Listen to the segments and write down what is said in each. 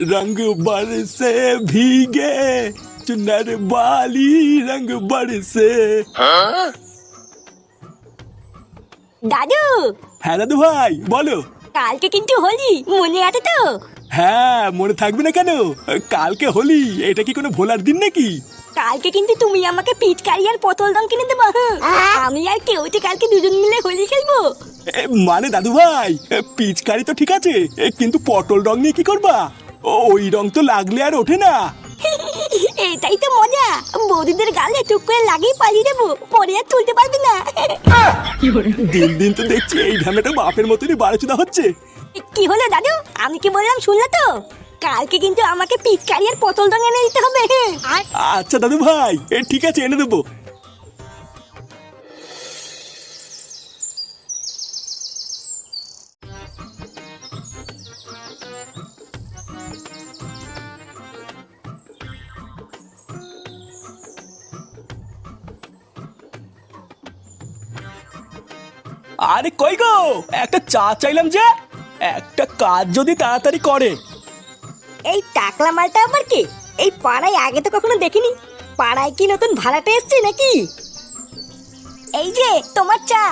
रंग बरसे भीगे चुनर बाली रंग बरसे দাদু হ্যাঁ দাদু ভাই বলো কালকে কিন্তু হোলি মনে আছে তো হ্যাঁ মনে থাকবে না কেন কালকে হোলি এটা কি কোনো ভোলার দিন নাকি কালকে কিন্তু তুমি আমাকে পিচকারি আর পটল দম কিনে দেবো হ্যাঁ? আমি আর কেউ তো কালকে দুজন মিলে হোলি খেলবো এ, মানে দাদু ভাই এ, পিচকারি তো ঠিক আছে এ, কিন্তু পটল রং নিয়ে কি করবা ও, ওই রং তো লাগলে আর ওঠে না। এটাই তো মজা। বৌদিদের গালে টুক করে লাগিয়ে পালিয়ে দেবো পরে আর তুলতে পারবি না। দিন দিন তো দেখছি এই ঢামেটা বাপের মতনই বাড়াচুদা হচ্ছে। কি হলো দাদু? আমি কি বললাম শুনলে তো? কালকে কিন্তু আমাকে পিচকারি আর পটল দম এনে দিতে হবে। আচ্ছা দাদু ভাই এ, ঠিক আছে এনে দেবো। আরে কই গো? একটা চা চাইলাম যে একটা কাজ যদি তাড়াতাড়ি করে। এই টাকলা মালটা আবার কি? এই পাড়ায় আগে তো কখনো দেখিনি। পাড়ায় কি নতুন ভাড়াটা এসছে নাকি? এই যে তোমার চা।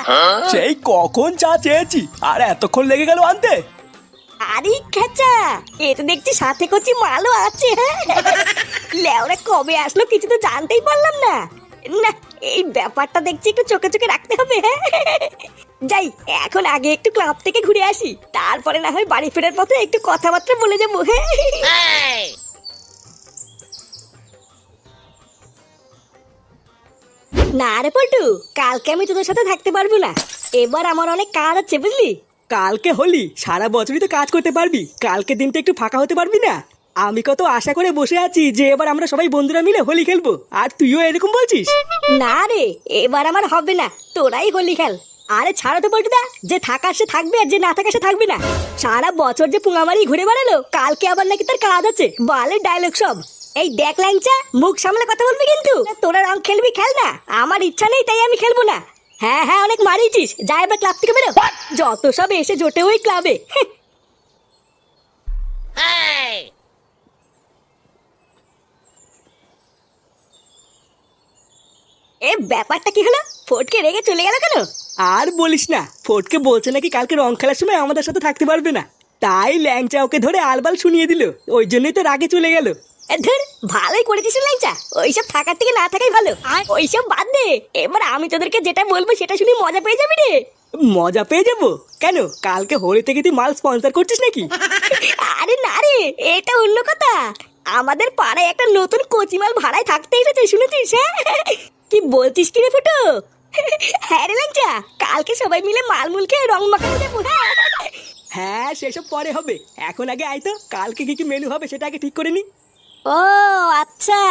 সেই কখন চা চেয়েছি? আর এতক্ষণ লেগে গেল আনতে। আরে খেচা এ তো দেখছি সাথে করছি মালও আছে হ্যাঁ? লেওরা কবে আসলো কিছু তো জানতেই পারলাম না। না এই ব্যাপারটা দেখছি একটু চোখে চোখে রাখতে হবে হ্যাঁ? যাই এখন আগে একটু ক্লাব থেকে ঘুরে আসি। তারপরে না হয় বাড়ি ফেরার পথে একটু কথাবার্তা বলে যাব হ্যাঁ না রে পল্টু কালকে আমি তোদের সাথে থাকতে পারব না। এবার আমার অনেক কাজ আছে বুঝলি? কালকে হলি সারা বছরই তো কাজ করতে পারবি। কালকে দিনটা একটু ফাঁকা হতে পারবি না? আমি কত আশা করে বসে আছি যে এবার আমরা সবাই বন্ধুরা মিলে হোলি খেলব। আর তুইও এরকম বলছিস? না রে এবার আমার হবে না। তোরাই হোলি খেল। আরে ছাড়ো তো পল্টুদা যে থাকার সে থাকবে আর যে না থাকার সে থাকবে না। সারা বছর যে পুঙামারি ঘুরে বেড়ালো কালকে আবার নাকি তার কাজ আছে বালের ডায়লগ সব। এই দেখ ল্যাংচা মুখ সামলে কথা বলবি কিন্তু। তোরা রং খেলবি খেল না। আমার ইচ্ছা নেই তাই আমি খেলব না। হ্যাঁ হ্যাঁ অনেক মারিয়েছিস। যা এবার ক্লাব থেকে বেরো। যত সব এসে জোটে ওই ক্লাবে। এ ব্যাপারটা কি হলো? ফটকে রেগে চলে গেল কেন? আর বলিস না ফটকে বলছে নাকি কালকে রং খেলার সময় আমাদের সাথে থাকতে পারবে না। তাই ল্যাংচা ওকে ধরে আলবাল শুনিয়ে দিল। ওই জন্যই তো রাগে চলে গেল। ধুর ভালোই করেছিস লাইচা ওইসব থাকার থেকে না থাকাই ভালো। ওইসব বাদ দে। এবার আমি তোদেরকে যেটা বলব সেটা শুনে মজা পেয়ে যাবি রে। মজা পেয়ে যাব? কেন? কালকে হোলি থেকে তুই মাল স্পন্সর করছিস নাকি? আরে না রে এটা অন্য কথা। আমাদের পাড়ায় একটা নতুন কচিমাল ভাড়ায় থাকতে এসেছে শুনেছিস হ্যাঁ? কি বলছিস কি রে ফুটো? হ্যাঁ রে কালকে সবাই মিলে মালমুল খেয়ে রং যাব। হ্যাঁ সেসব পরে হবে। এখন আগে আয় তো কালকে কি কি মেনু হবে সেটা আগে ঠিক করে নি। ও আচ্ছা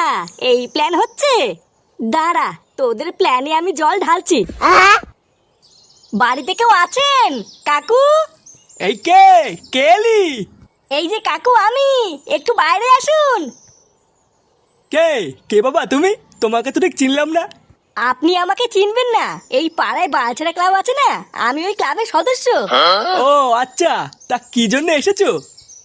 এই প্ল্যান হচ্ছে? দাঁড়া তোদের প্ল্যানে আমি জল ঢালছি। বাড়িতে কেউ আছেন? কাকু? এই কে? কেলি এই যে কাকু আমি। একটু বাইরে আসুন। কে? কে বাবা তুমি? তোমাকে তো ঠিক চিনলাম না। আপনি আমাকে চিনবেন না। এই পাড়ায় বালছেড়া ক্লাব আছে না? আমি ওই ক্লাবের সদস্য। ও আচ্ছা। তা কি জন্য এসেছ?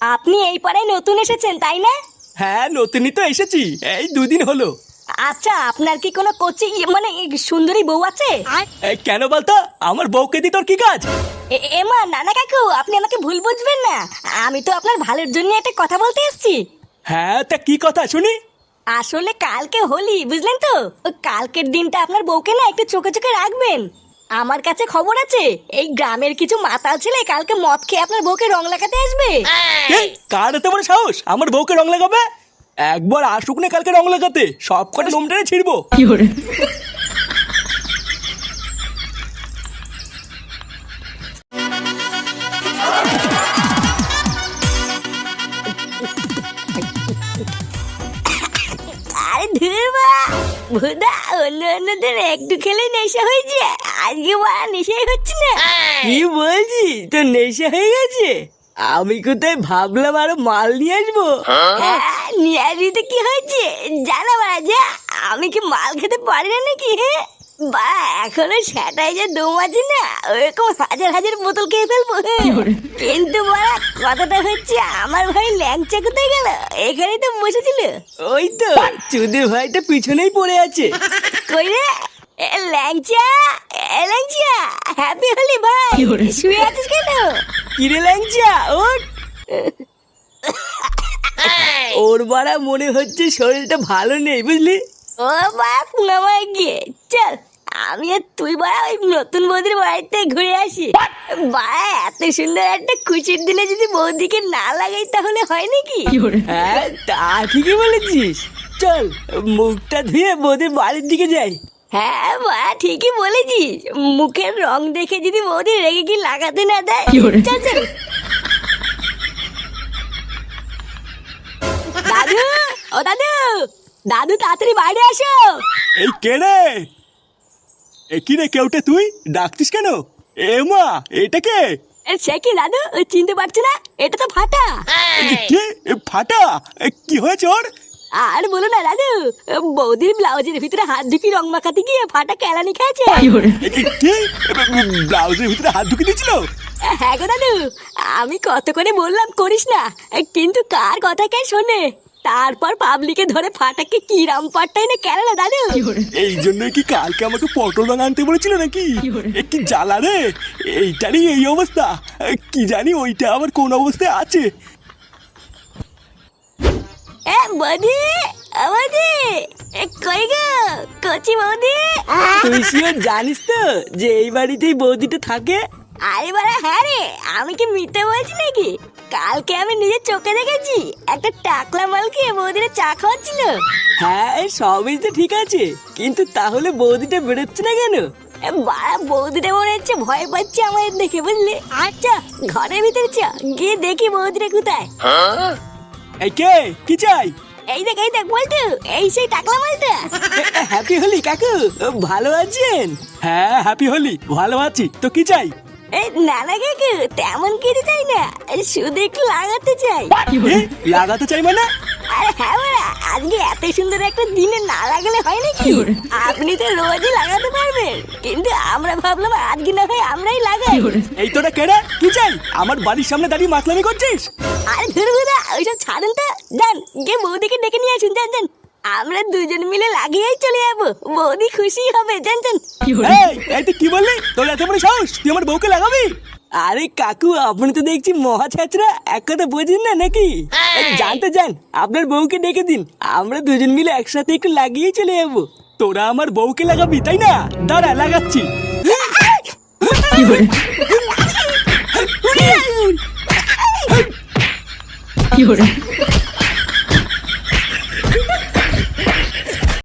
আপনি এই পাড়ায় নতুন এসেছেন তাই না? হ্যাঁ নতুনই তো এসেছি। এই দুদিন হলো। আচ্ছা আপনার কি কোনো কোচি মানে সুন্দরী বউ আছে? এই কেন বলতো? আমার বউকে দি তোর কি কাজ? এ- এমা নানা কাকু আপনি আমাকে ভুল বুঝবেন না। আমি তো আপনার ভালোর জন্য একটা কথা বলতে এসেছি। হ্যাঁ তা কি কথা? শুনি। আসলে কালকে হোলি বুঝলেন তো? ওই কালকের দিনটা আপনার বউকে না একটু চোখে চোখে রাখবেন। আমার কাছে খবর আছে এই গ্রামের কিছু মাতাল ছেলে কালকে মদ খেয়ে আপনার বউকে রং লাগাতে আসবে। কার এত বড় সাহস? আমার বউকে রং লাগাবে? একবার আসুক না কালকে রং লাগাতে সব কটা লোমটারে ছিড়বো আরে ধুরবা ভুদা অন্য অন্যদের একটু খেলে নেশা হয়েছে আজকে বড় নেশাই হচ্ছে না। কি বলছিস? তো নেশা হয়ে গেছে? আমি কোথায় ভাবলাম আরও মাল নিয়ে আসব? হ্যাঁ? নিয়ে আসবি তো কি হয়েছে? জানা যা আমি কি মাল খেতে পারি না নাকি হ্যাঁ? বা এখনও সেটাই যে দম আছে না ওরকম হাজার হাজার বোতল খেয়ে ফেলব। কিন্তু বাড়া কথাটা হচ্ছে আমার ভাই ল্যাংচা কোথায় গেল? এখানেই তো বসেছিল। ওই তো চুদির ভাইটা পিছনেই পড়ে আছে। কই রে? এ ল্যাংচা? ল্যাংচা হ্যাপি হলি ভাই। শুয়ে আছিস কেন? কিরে ল্যাংচা ওর ওর বাড়া মনে হচ্ছে শরীরটা ভালো নেই বুঝলি? ও বা পুনামায় গিয়ে চল। আমি আর তুই বা ওই নতুন বৌদির বাড়িতে ঘুরে আসি। বা এত সুন্দর একটা খুশির দিনে যদি বৌদিকে না লাগাই তাহলে হয় নাকি? হ্যাঁ তা ঠিকই বলেছিস। চল মুখটা ধুয়ে বৌদির বাড়ির দিকে যাই। হ্যাঁ বা ঠিকই বলেছিস। মুখের রং দেখে যদি বৌদি রেগে কি লাগাতে না দেয় চল চল। দাদু ও দাদু দাদু তাড়াতাড়ি বাইরে আসো। এই কে রে? কি রে কেউটে তুই? ডাকতিস কেন? এ মা এটা কে? সে কি দাদু? চিনতে পারছ না? এটা তো ফাটা। কে? এ ফাটা? কি হয়েছে ওর? আর বলো না দাদু বৌদির ব্লাউজের ভিতরে হাত ঢুকি রং মাখাতে গিয়ে ফাটা কেলানি খেয়েছে। ব্লাউজের ভিতরে হাত ঢুকে দিয়েছিল? হ্যাঁ গো দাদু আমি কত করে বললাম করিস না কিন্তু কার কথা কে শোনে? তারপর পাবলিকে ধরে ফাটাকে কি রাম পাট্টাই না কেন না দাদু এই জন্যই কি কালকে আমাকে পটল রং আনতে বলেছিল নাকি? এ কি জ্বালা রে? এইটারই এই অবস্থা। কি জানি ওইটা আবার কোন অবস্থায় আছে। এ ও বৌদি! এ কই গো? কচি বৌদি! তুই শিওর জানিস তো যে এই বাড়িতেই বৌদিটা থাকে? আরে বাড়া হ্যাঁ রে। আমি কি মিথ্যে বলছি নাকি? কালকে আমি নিজের চোখে দেখেছি। একটা টাকলা মালকে বৌদিরা চা খাওয়াচ্ছিল। হ্যাঁ সবই তো ঠিক আছে। কিন্তু তাহলে বৌদিটা বেরোচ্ছে না কেন? বাড়া বৌদিটা মনে হচ্ছে ভয় পাচ্ছে আমাদের দেখে বুঝলি? আচ্ছা ঘরের ভিতরে চ গিয়ে দেখি বৌদিটা কোথায়। এই কে? কি চাই? এই দেখ এই দেখ বলতো এই সেই টাকলা মালটা। হ্যাপি হলি কাকু। ভালো আছেন? হ্যাঁ হ্যাপি হলি ভালো আছি। তো কি চাই? এই নানা কাকু তেমন কিছু চাই না শুধু একটু লাগাতে চাই। লাগাতে চাই মানে? আরে হ্যাঁ বাড়া আজকে এত সুন্দর একটা দিনে না লাগালে হয় নাকি? আপনি তো রোজই লাগাতে পারবেন কিন্তু আমরা ভাবলাম আজকে না হয় আমরাই লাগাই। এই তোরা কেড়ে? কি চাই? আমার বাড়ির সামনে দাঁড়িয়ে মাতলামি করছিস? আরে ধরবুদা ওইসব ছাড়েন তো যান গিয়ে বৌদিকে ডেকে নিয়ে আসুন যান যান। আমরা দুজন মিলে লাগিয়েই চলে যাব। বৌদি খুশি হবে জান জান। এই তুই কি বললি? তোর এত বড় সাহস? তুই আমার বউকে লাগাবি? আরে কাকু আপনি তো দেখছি মহা ছাত্রা এক কথা বোঝেন না নাকি? জানতে যান আপনার বউকে ডেকে দিন। আমরা দুজন মিলে একসাথে একটু লাগিয়ে চলে যাব। তোরা আমার বউকে লাগাবি তাই না? দাঁড়া লাগাচ্ছি। কি